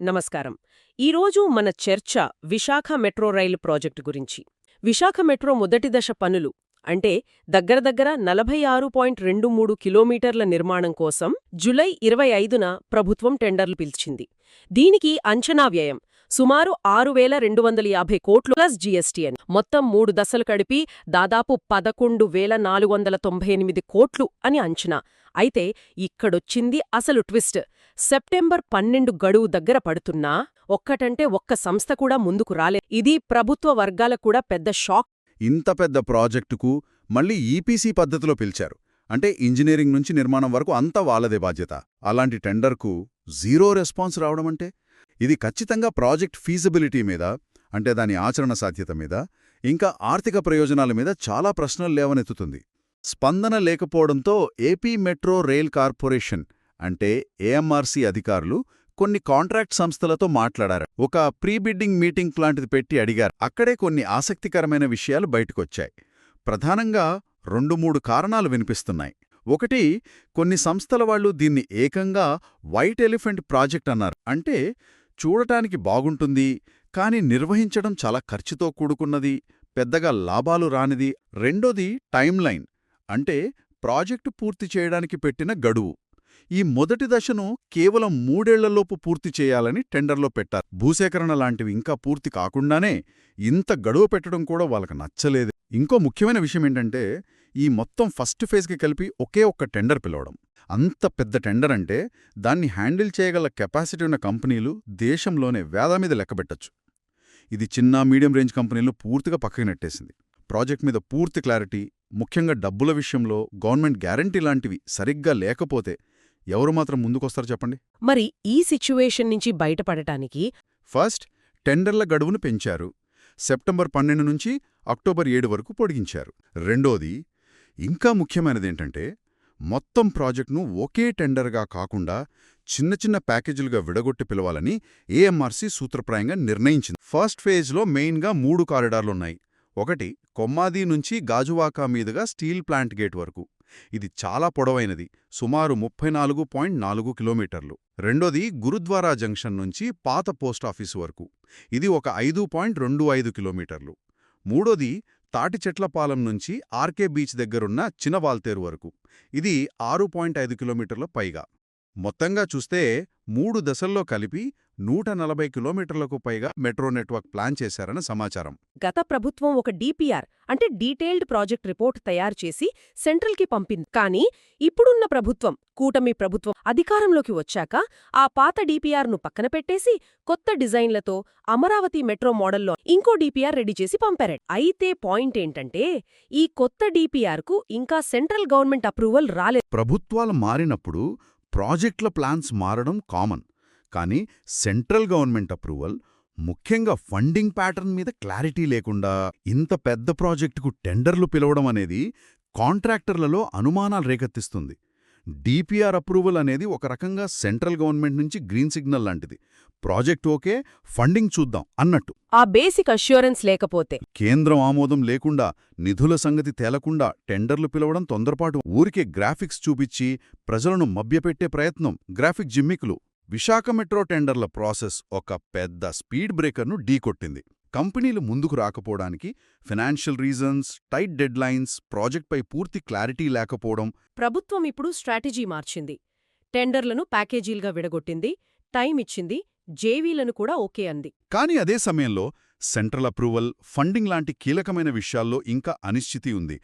నమస్కారం. ఈరోజు మన చర్చ విశాఖ మెట్రో రైలు ప్రాజెక్టు గురించి. విశాఖ మెట్రో మొదటి దశ పనులు అంటే దగ్గర దగ్గర నలభై ఆరు పాయింట్ రెండు మూడు కిలోమీటర్ల నిర్మాణం కోసం జులై ఇరవై ఐదున ప్రభుత్వం టెండర్లు పిలిచింది. దీనికి అంచనా వ్యయం సుమారు ఆరు వేల రెండు వందల యాభై కోట్లు ప్లస్ జీఎస్టీ అని. మొత్తం మూడు దశలు కడిపి దాదాపు పదకొండు వేల నాలుగు వందల తొంభై ఎనిమిది కోట్లు అని అంచనా. అయితే ఇక్కడొచ్చింది అసలు ట్విస్ట్. సెప్టెంబర్ పన్నెండు గడువు దగ్గర పడుతున్నా ఒక్కటంటే ఒక్క సంస్థ కూడా ముందుకు రాలే. ఇది ప్రభుత్వ వర్గాలకు కూడా పెద్ద షాక్. ఇంత పెద్ద ప్రాజెక్టుకు మళ్ళీ ఈపీసీ పద్ధతిలో పిలిచారు. అంటే ఇంజనీరింగ్ నుంచి నిర్మాణం వరకు అంతా వాళ్ళదే బాధ్యత. అలాంటి టెండర్కు జీరో రెస్పాన్స్ రావడమంటే ఇది ఖచ్చితంగా ప్రాజెక్ట్ ఫీజిబిలిటీ మీద అంటే దాని ఆచరణ సాధ్యత మీద ఇంకా ఆర్థిక ప్రయోజనాల మీద చాలా ప్రశ్నలు లేవనెత్తుతుంది. స్పందన లేకపోవడంతో ఏపీ మెట్రో రైల్ కార్పొరేషన్ అంటే ఏఎంఆర్సీ అధికారులు కొన్ని కాంట్రాక్ట్ సంస్థలతో మాట్లాడారు. ఒక ప్రీ బిడ్డింగ్ మీటింగ్ లాంటిది పెట్టి అడిగారు. అక్కడే కొన్ని ఆసక్తికరమైన విషయాలు బయటకొచ్చాయి. ప్రధానంగా రెండు మూడు కారణాలు వినిపిస్తున్నాయి. ఒకటి కొన్ని సంస్థల వాళ్ళు దీన్ని ఏకంగా వైట్ ఎలిఫెంట్ ప్రాజెక్ట్ అన్నారు. అంటే చూడటానికి బాగుంటుంది కాని నిర్వహించడం చాలా ఖర్చుతో కూడుకున్నది పెద్దగా లాభాలు రానిది. రెండోది టైంలైన్ అంటే ప్రాజెక్టు పూర్తి చేయడానికి పెట్టిన గడువు. ఈ మొదటి దశను కేవలం మూడేళ్ళలోపు పూర్తి చేయాలని టెండర్లో పెట్టారు. భూసేకరణ లాంటివి ఇంకా పూర్తి కాకుండానే ఇంత గడువు పెట్టడం కూడా వాళ్ళకి నచ్చలేదు. ఇంకో ముఖ్యమైన విషయం ఏంటంటే ఈ మొత్తం ఫస్ట్ ఫేజ్కి కలిపి ఒకే ఒక్క టెండర్ పిలవడం. అంత పెద్ద టెండర్ అంటే దాన్ని హ్యాండిల్ చేయగల కెపాసిటీ ఉన్న కంపెనీలు దేశంలోనే వేద మీద లెక్కబెట్టచ్చు ఇది చిన్న మీడియం రేంజ్ కంపెనీలు పూర్తిగా పక్కకి నెట్టేసింది. ప్రాజెక్ట్ మీద పూర్తి క్లారిటీ ముఖ్యంగా డబ్బుల విషయంలో గవర్నమెంట్ గ్యారంటీ లాంటివి సరిగ్గా లేకపోతే ఎవరు మాత్రం ముందుకొస్తారు చెప్పండి? మరి ఈ సిచ్యువేషన్ నుంచి బయటపడటానికి ఫస్ట్ టెండర్ల గడువును పెంచారు. సెప్టెంబర్ పన్నెండు నుంచి అక్టోబర్ ఏడు వరకు పొడిగించారు. రెండోది ఇంకా ముఖ్యమైనదేంటంటే మొత్తం ప్రాజెక్టును ఒకే టెండర్గా కాకుండా చిన్న చిన్న ప్యాకేజీలుగా విడగొట్టి పిలవాలని ఏఎంఆర్సీ సూత్రప్రాయంగా నిర్ణయించింది. ఫస్ట్ ఫేజ్లో మెయిన్గా మూడు కారిడార్లున్నాయి. ఒకటి కొమ్మాది నుంచి గాజువాకా మీదుగా స్టీల్ ప్లాంట్ గేట్ వరకు. ఇది చాలా పొడవైనది. సుమారు ముప్పై నాలుగు పాయింట్ నాలుగు కిలోమీటర్లు. రెండోది గురుద్వారా జంక్షన్ నుంచి పాత పోస్టాఫీసు వరకు. ఇది ఒక ఐదు పాయింట్ రెండు ఐదు కిలోమీటర్లు. మూడోది తాటిచెట్లపాలెం నుంచి ఆర్కే బీచ్ దగ్గరున్న చినవాల్తేరు వరకు. ఇది ఆరు పాయింట్ ఐదు కిలోమీటర్ల పైగా. మొత్తంగా చూస్తే మూడు దశల్లో కలిపి నూట నలభై కిలోమీటర్లకు పైగా మెట్రో నెట్వర్క్ ప్లాన్ చేశారని సమాచారం. గత ప్రభుత్వం ఒక డీపీఆర్ అంటే డీటెయిల్డ్ ప్రాజెక్ట్ రిపోర్ట్ తయారు చేసి సెంట్రల్కి పంపింది. కానీ ఇప్పుడున్న ప్రభుత్వం కూటమి ప్రభుత్వం అధికారంలోకి వచ్చాక ఆ పాత డీపీఆర్ను పక్కన పెట్టేసి కొత్త డిజైన్లతో అమరావతి మెట్రో మోడల్లో ఇంకో డీపీఆర్ రెడీ చేసి పంపారట. అయితే పాయింట్ ఏంటంటే ఈ కొత్త డీపీఆర్కు ఇంకా సెంట్రల్ గవర్నమెంట్ అప్రూవల్ రాలేదు ప్రభుత్వాలు మారినప్పుడు ప్రాజెక్టుల ప్లాన్స్ మారడం కామన్. కానీ సెంట్రల్ గవర్నమెంట్ అప్రూవల్ ముఖ్యంగా ఫండింగ్ ప్యాటర్న్ మీద క్లారిటీ లేకుండా ఇంత పెద్ద ప్రాజెక్టుకు టెండర్లు పిలవడం అనేది కాంట్రాక్టర్లలో అనుమానాలు రేకెత్తిస్తుంది. డిపిఆర్ అప్రూవల్ అనేది ఒక రకంగా సెంట్రల్ గవర్నమెంట్ నుంచి గ్రీన్ సిగ్నల్ లాంటిది. ప్రాజెక్ట్ ఓకే ఫండింగ్ చూద్దాం అన్నట్టు. ఆ బేసిక్ అష్యూరెన్స్ లేకపోతే. కేంద్రం ఆమోదం లేకుండా నిధుల సంగతి తేలకుండా టెండర్లు పిలవడం తొందరపాటు. ఊరికే గ్రాఫిక్స్ చూపించి ప్రజలను మభ్యపెట్టే ప్రయత్నం గ్రాఫిక్ జిమ్మికులు. విశాఖ మెట్రో టెండర్ల ప్రాసెస్ ఒక పెద్ద స్పీడ్ బ్రేకర్ను ఢీకొట్టింది కంపెనీలు ముందుకు రాకపోవడానికి ఫినాన్షియల్ రీజన్స్ టైట్ డెడ్లైన్స్ ప్రాజెక్ట్పై పూర్తి క్లారిటీ లేకపోవడం ప్రభుత్వం ఇప్పుడు స్ట్రాటజీ మార్చింది. టెండర్లను ప్యాకేజీలుగా విడగొట్టింది టైం ఇచ్చింది జేవీలను కూడా ఓకే అంది. కానీ అదే సమయంలో సెంట్రల్ అప్రూవల్ ఫండింగ్ లాంటి కీలకమైన విషయాల్లో ఇంకా అనిశ్చితి ఉంది.